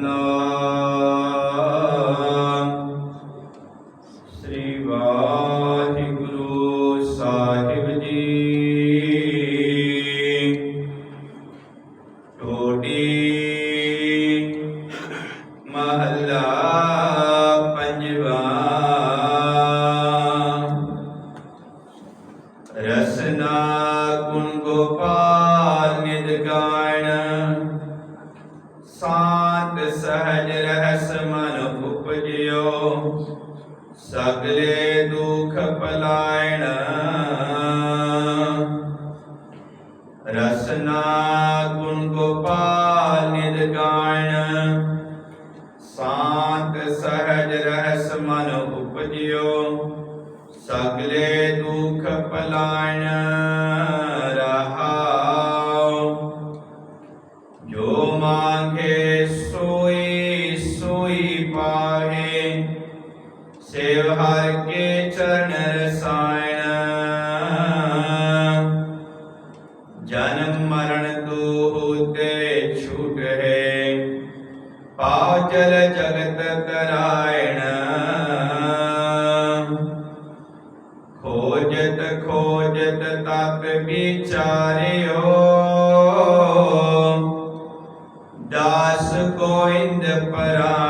ਸਤਨਾਮ ਸ੍ਰੀ ਵਾਹਿਗੁਰੂ ਸਾਹਿਬ ਜੀ। ਟੋਡੀ ਮਹੱਲਾ ਪੰਜਵਾ। ਰਸਨਾ ਗੁਣ ਗੋਪਾਲ। ਰਹਿਸ ਮਨ ਉਪਜਿਓ ਸਗਲੇ ਦੁਖ ਪਲਾਇਣ ਰਸਨਾ ਗੁਣ ਗੋਪਾਲ ਨਿਦ ਗਾਇਣ ਸਾਤ ਸਹਜ ਰਹਿਸ ਮਨ ਉਪਜਿਓ ਸਗਲੇ ਦੁਖ ਪਲਾਇਣ ਸੇਵ ਹਰ ਕੇ ਚਰਨ ਰਸਾਇਣ। ਜਨਮ ਮਰਨ ਦੂਹ ਤੇ ਛੂਟ ਹੈ। ਪਾਉ ਚਲ ਜਗਤ ਤਰਾਇਣ। ਖੋਜਤ ਖੋਜਤ ਤਤ ਵਿਚਾਰਿਓ। ਦਾਸ ਗੋਇੰਦ ਪਰਾ